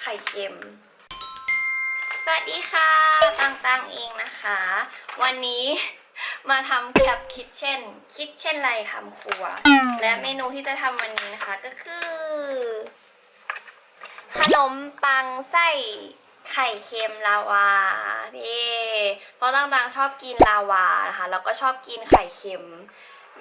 ไข่เค็ม สวัสดีค่ะตังตังเองนะคะ วันนี้มาทำแคปคิทเช่น คิทเช่นไรทำครัว และเมนูที่จะทำวันนี้นะคะก็คือ ขนมปังไส้ไข่เค็มลาวานี่เพราะต่างๆชอบกินลาวานะคะ แล้วก็ชอบกินไข่เค็ม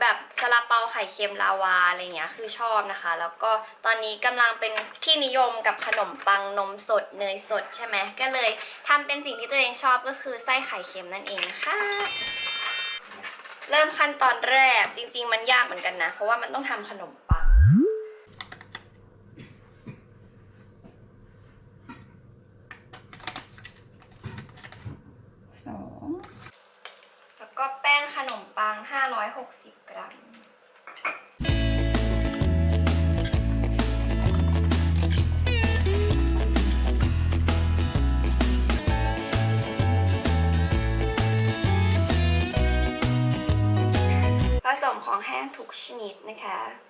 แบบซาลาเปาไข่เค็มลาวาอะไรเงี้ยคือชอบนะคะ แล้วก็ตอนนี้กำลังเป็นที่นิยมกับขนมปังนมสดเนยสดใช่ไหมก็เลยทำเป็นสิ่งที่ตัวเองชอบก็คือไส้ไข่เค็มนั่นเองค่ะเริ่มขั้นตอนแรกจริง ๆ มันยากเหมือนกันนะ เพราะว่ามันต้องทำขนมปังสองแล้วก็แป้งขนมปัง560ก รัมผสมของแห้งทุกชนิดนะคะ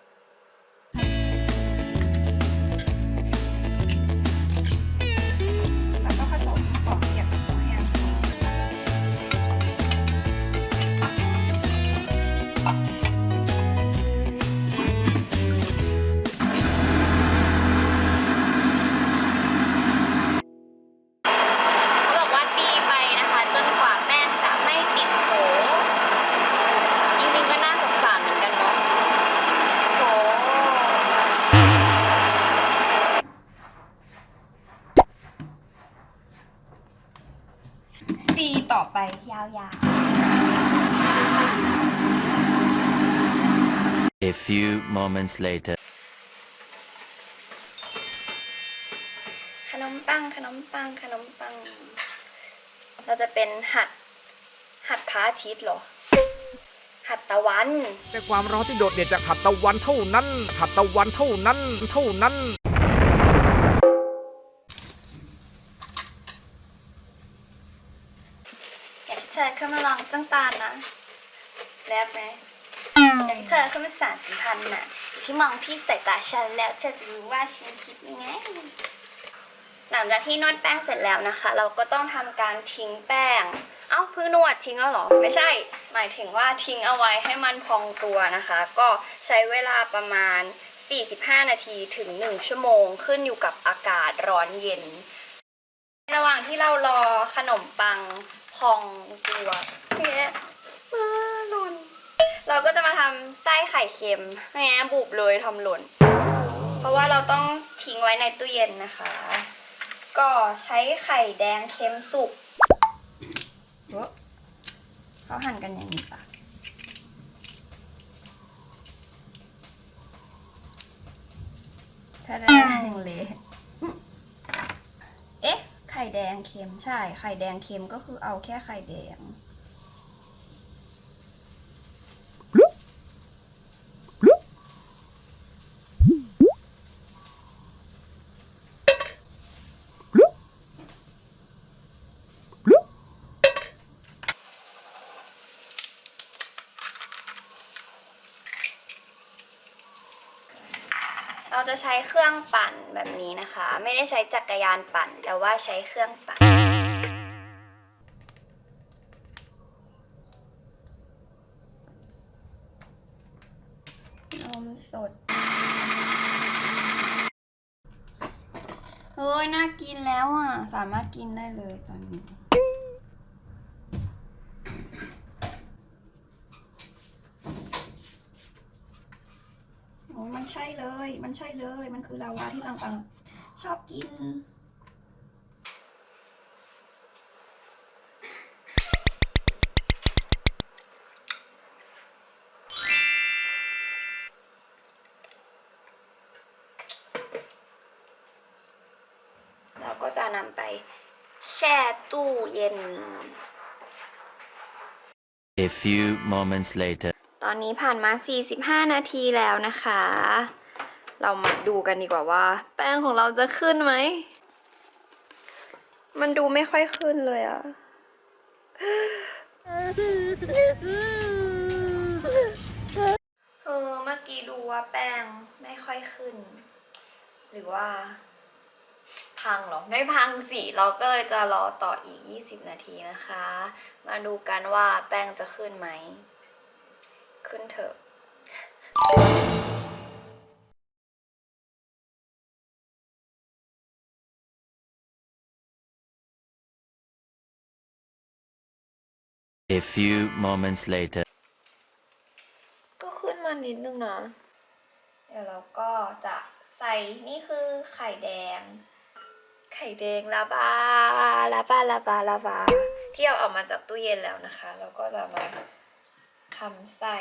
ไปยาว A few moments later. ๆขนมปัง ขนมปัง ขนมปัง เราจะเป็นหัด หัดพระอาทิตย์เหรอ หัดตะวันแต่ความร้อนที่โดดเด่นจากหัตถะวันเท่านั้น หัตถะวันเท่านั้น เท่านั้น อยากให้เธอเข้ามาลองจ้องตานะแลบ ไหมอยากให้เธอเขามาสานสัมพันธ์น่ะที่มองที่ใสายตาฉันแล้วเธอจะรู้ว่าฉันคิดยังไง หลังจากที่นวดแป้งเสร็จแล้วนะคะ เราก็ต้องทำการทิ้งแป้ง เอ้าเพิ่งนวดทิ้งแล้วหรอ ไม่ใช่ หมายถึงว่าทิ้งเอาไว้ให้มันพองตัวนะคะ ก็ใช้เวลาประมาณ 45 นาทีถึง 1 ชั่วโมงขึ้นอยู่กับอากาศร้อนเย็น ระหว่างที่เรารอขนมปังพองตัวเนี่ย เราก็จะมาทำไส้ไข่เค็มแง่บุบเลยทำหล่น เพราะว่าเราต้องทิ้งไว้ในตู้เย็นนะคะ ก็ใช้ไข่แดงเค็มสุกเขาหั่นกันอย่างนี้ปะถ้าได้ถึงเละเอ๊ะ ไข่แดงเค็มใช่ ไข่แดงเค็มก็คือเอาแค่ไข่แดง เราจะใช้เครื่องปั่นแบบนี้นะคะ ไม่ได้ใช้จักรยานปั่น แต่ว่าใช้เครื่องปั่น นมสดเฮ้ยน่ากินแล้วอะ สามารถกินได้เลยตอนนี้ โอ้ยมัน ใช่เลย มันใช่เลย มันคือลาวาที่ต่างๆ ชอบกิน เราก็จะนำไปแช่ตู้เย็น A few moments later. ตอนนี้ผ่านมา 45 นาทีแล้วนะคะ เรามาดูกันดีกว่าว่า แป้งของเราจะขึ้นไหม มันดูไม่ค่อยขึ้นเลยอะเออเมื่อกี้ดูว่าแป้งไม่ค่อยขึ้น หรือว่า พังเหรอ ไม่พังสิเราก็เลยจะรอต่ออีก 20 นาทีนะคะ มาดูกันว่าแป้งจะขึ้นไหม ขึ้นเถอะ A few moments later. ก็ขึ้นมานิดนึงนะ เดี๋ยวเราก็จะใส่นี่คือไข่แดง ไข่แดงลาบาลาบาลาบาลาบาที่เอาออกมาจากตู้เย็นแล้วนะคะแล้วก็จะมา ทำใส่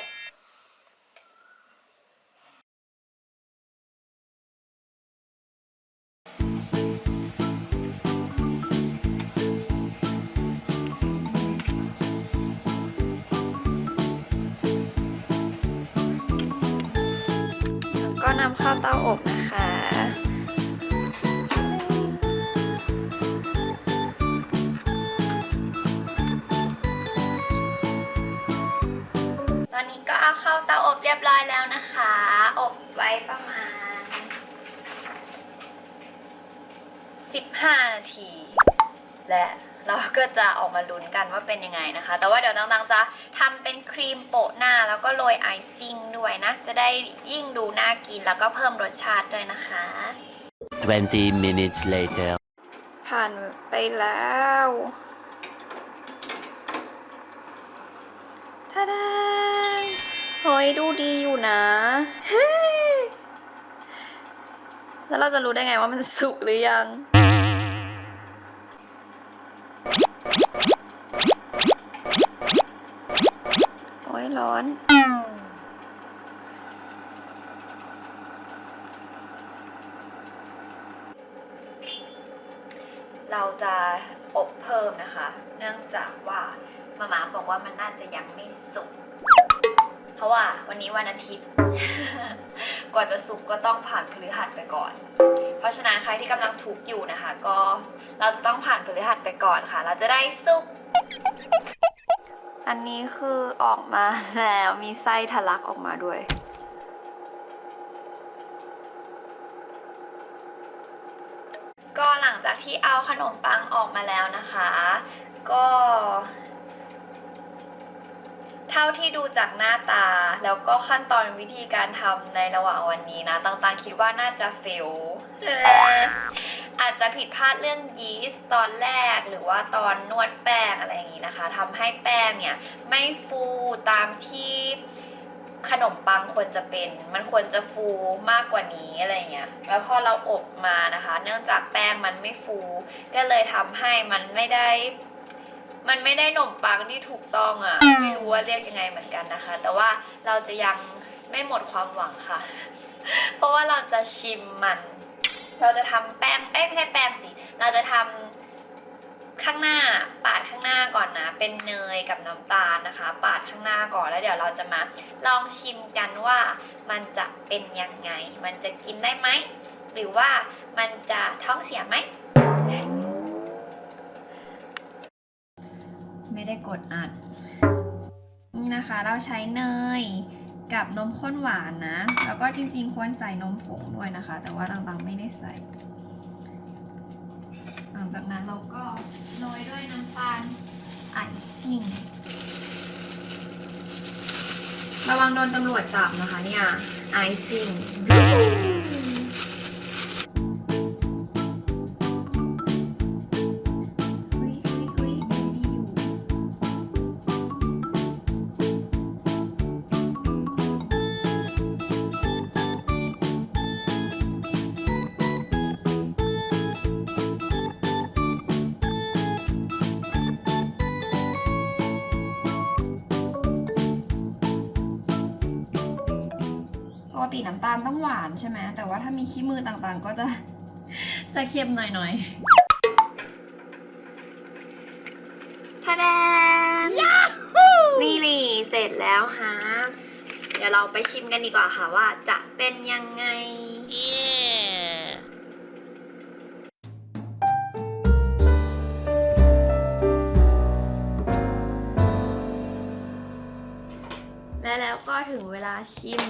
กก็นำเข้าเตาอบนะคะ เอาเข้าเตาอบเรียบร้อยแล้วนะคะ อบไว้ประมาณ 15 นาที และเราก็จะออกมาลุ้นกันว่าเป็นยังไงนะคะ แต่ว่าเดี๋ยวตังๆจะทำเป็นครีมโปะหน้าแล้วก็โรยไอซิ่งด้วยนะ จะได้ยิ่งดูน่ากินแล้วก็เพิ่มรสชาติด้วยนะคะ 20 minutes later. ผ่านไปแล้วท่าดา เฮ้ยดูดีอยู่นะ แล้วเราจะรู้ได้ไงว่ามันสุกหรือยัง โอ้ยร้อน เราจะอบเพิ่มนะคะ เนื่องจากว่ามาม่าบอกว่ามันน่าจะยังไม่สุก เพราะ วันนี้วันอาทิตย์ กว่าจะสุกก็ต้องผ่านพฤหัสไปก่อน เพราะฉะนั้นใครที่กำลังทุกข์อยู่นะคะ ก็เราจะต้องผ่านพฤหัสไปก่อนค่ะ เราจะได้สุกอันนี้คือออกมาแล้วมีไส้ทะลักออกมาด้วยก็หลังจากที่เอาขนมปังออกมาแล้วนะคะ ก็ เท่าที่ดูจากหน้าตา แล้วก็ขั้นตอนวิธีการทำในระหว่างวันนี้นะต่างๆคิดว่าน่าจะเฟลอาจจะผิดพลาดเรื่องยีสต์ตอนแรกหรือว่าตอนนวดแป้งอะไรอย่างนี้นะคะทำให้แป้งเนี่ยไม่ฟูตามที่ขนมปังควรจะเป็น มันควรจะฟูมากกว่านี้อะไรเงี้ย แล้วพอเราอบมานะคะ เนื่องจากแป้งมันไม่ฟู ก็เลยทำให้มันไม่ได้ มันไม่ได้ขนมปังที่ถูกต้องอะ่ะ ไม่รู้ว่าเรียกยังไงเหมือนกันนะคะ แต่ว่าเราจะยังไม่หมดความหวังค่ะ เพราะว่าเราจะชิมมัน เราจะทำแป้งเอ้ยไม่ใช่แป้งสิ เราจะทำข้างหน้าปาดข้างหน้าก่อนนะ เป็นเนยกับน้ำตาลนะคะ ปาดข้างหน้าก่อนแล้วเดี๋ยวเราจะมาลองชิมกันว่ามันจะเป็นยังไง มันจะกินได้ไหมหรือว่ามันจะท้องเสียไหม ได้กดอัดนี่นะคะ เราใช้เนยกับนมข้นหวานนะ แล้วก็จริง ๆ ควรใส่นมผงด้วยนะคะ แต่ว่าต่างๆไม่ได้ใส่ หลังจากนั้นเราก็โรยด้วยน้ำตาลไอซิ่งระวังโดนตำรวจจับนะคะเนี่ยไอซิ่ง ติน้ำตาลต้องหวานใช่ไหมแต่ว่าถ้ามีขี้มือต่างๆ ก็จะจะเค็มหน่อยทะแดนนี่นี่เสร็จแล้วฮะ เดี๋ยวเราไปชิมกันดีกว่าค่ะว่าจะเป็นยังไงและแล้วก็ถึงเวลาชิม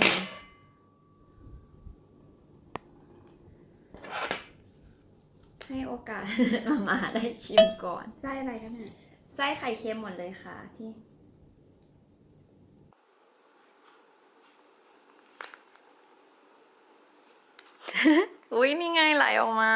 ให้โอ กาส มามาได้ชิมก่อนๆไส้อะไรกันเนี่ยไส้ไข่เค็มหมดเลยค่ะพี่ อุ้ยนี่ไงไหลออกมา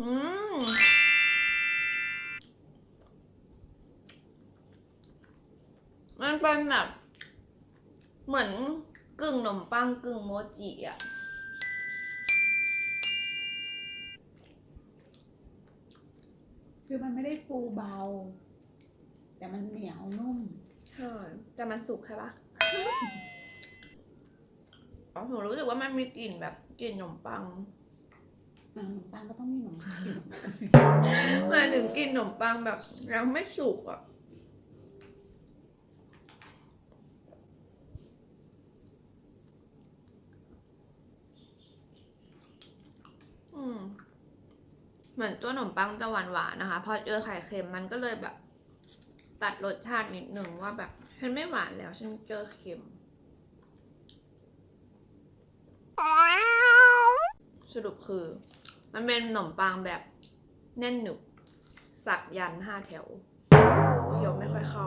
อืมมันเป็นแบบ เหมือนกึ่งขนมปังกึ่งโมจิอะ คือมันไม่ได้ฟูเบา แต่มันเหนียวนุ่ม ใช่แต่มันสุกใช่ปะอ๋อหนูรู้สึกว่ามันมีกลิ่นแบบกลิ่นขนมปังอ่า ขนมปังก็ต้องมีขนมปังหมายถึงกลิ่นขนมปังแบบยังไม่สุกอะอืมเหมือนตัวขนมปังจะหวานหวานๆนะคะ พอเจอไข่เค็มมันก็เลยแบบ ตัดรสชาตินิดหนึ่งว่าแบบฉันไม่หวานแล้วฉันเจอเค็ม สรุปคือ มันเป็นขนมปังแบบแน่นหนึบสักยันห้าแถวเคี้ยวไม่ค่อยเข้า